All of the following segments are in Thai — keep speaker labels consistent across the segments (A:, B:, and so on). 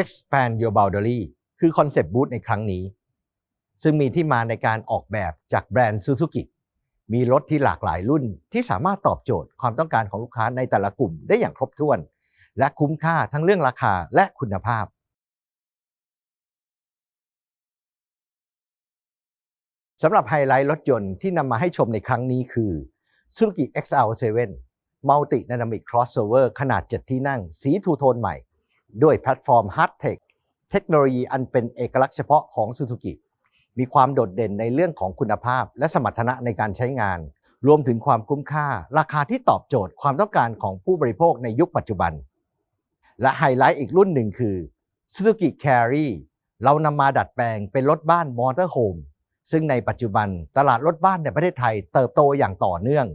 A: Expand Your Boundary คือคอนเซปต์บูธในครั้งนี้ ซึ่งมีที่มาในการออกแบบจากแบรนด์ Suzuki มีรถที่หลากหลายรุ่นที่สามารถตอบโจทย์ความต้องการของลูกค้าในแต่ละกลุ่มได้อย่างครบถ้วน และคุ้มค่าทั้งเรื่องราคาและคุณภาพ สำหรับไฮไลท์รถยนต์ที่นำมาให้ชมในครั้งนี้คือ Suzuki XR7 Multi Dynamic Crossover ขนาด 7 ที่นั่ง สีทูโทนใหม่ ด้วยแพลตฟอร์ม Hard Tech เทคโนโลยีอันเป็นเอกลักษณ์เฉพาะของ Suzuki มีความโดดเด่นในเรื่องของคุณภาพ และสมรรถนะในการใช้งาน รวมถึงความคุ้มค่า ราคาที่ตอบโจทย์ความต้องการของผู้บริโภคในยุคปัจจุบัน และไฮไลท์อีกรุ่นหนึ่งคือ Suzuki Carry เรานำมาดัดแปลงเป็นรถบ้านมอเตอร์โฮมซึ่งในปัจจุบันตลาดรถบ้านในประเทศไทยเติบโตอย่างต่อเนื่อง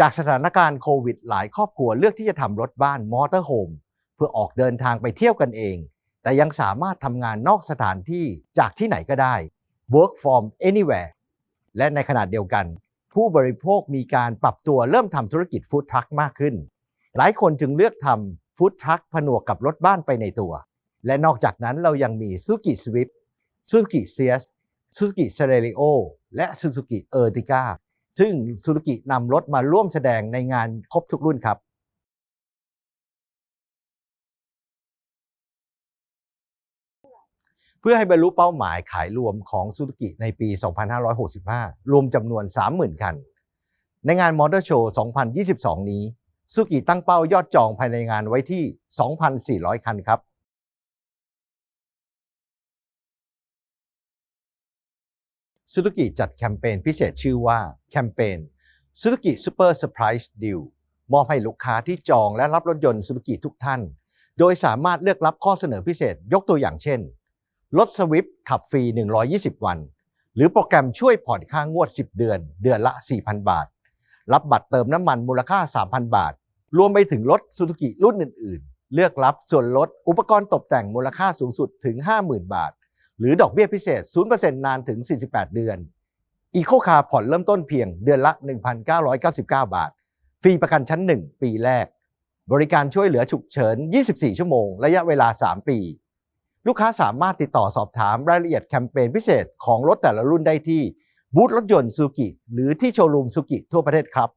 A: จากสถานการณ์โควิด หลายครอบครัวเลือกที่จะทำรถบ้านมอเตอร์โฮม พื่อออกเดินทางไปเที่ยวกันเอง แต่ยังสามารถทำงานนอกสถานที่จากที่ไหนก็ได้ work from anywhere และในขณะเดียวกัน ผู้บริโภคมีการปรับตัวเริ่มทำธุรกิจฟู้ดทรัคมากขึ้น หลายคนจึงเลือกทำฟู้ดทรัคผนวกกับรถบ้านไปในตัว และนอกจากนั้นเรายังมี Suzuki Swift Suzuki Ciaz Suzuki Celerio และ Suzuki Ertiga ซึ่ง Suzuki นำรถมาร่วมแสดงในงานครบทุกรุ่นครับ เพื่อให้บรรลุเป้าหมายขายรวมของ Suzuki ในปี 2565 รวมจำนวน 30,000 คัน ในงาน Motor Show 2022 นี้ Suzuki ตั้งเป้ายอดจองภายในงานไว้ที่ 2,400 คันครับ Suzuki จัดแคมเปญพิเศษชื่อว่าแคมเปญ Suzuki Super Surprise Deal มอบให้ลูกค้าที่จองและรับรถยนต์ Suzuki ทุกท่าน โดยสามารถเลือกรับข้อเสนอพิเศษยกตัวอย่างเช่น รถสวิฟขับฟรี 120 วัน หรือโปรแกรมช่วยผ่อนค่างวด 10 เดือน เดือนละ 4,000 บาท รับบัตรเติมน้ำมันมูลค่า 3,000 บาท รวมไปถึงรถ Suzuki รุ่นอื่น ๆ เลือกรับส่วนลดอุปกรณ์ตกแต่งมูลค่าสูงสุดถึง 50,000 บาท หรือดอกเบี้ยพิเศษ 0%นานถึง 48 เดือนอีโคคาผ่อนเริ่มต้นเพียงเดือนละ 1,999 บาท ฟรีประกันชั้น 1 ปีแรก บริการช่วยเหลือฉุกเฉิน 24 ชั่วโมง ระยะเวลา 3 ปี ลูกค้าสามารถติดต่อสอบถามรายละเอียดแคมเปญพิเศษของรถแต่ละรุ่นได้ที่บูธรถยนต์ซูกิหรือที่โชว์รูมซูกิทั่วประเทศครับ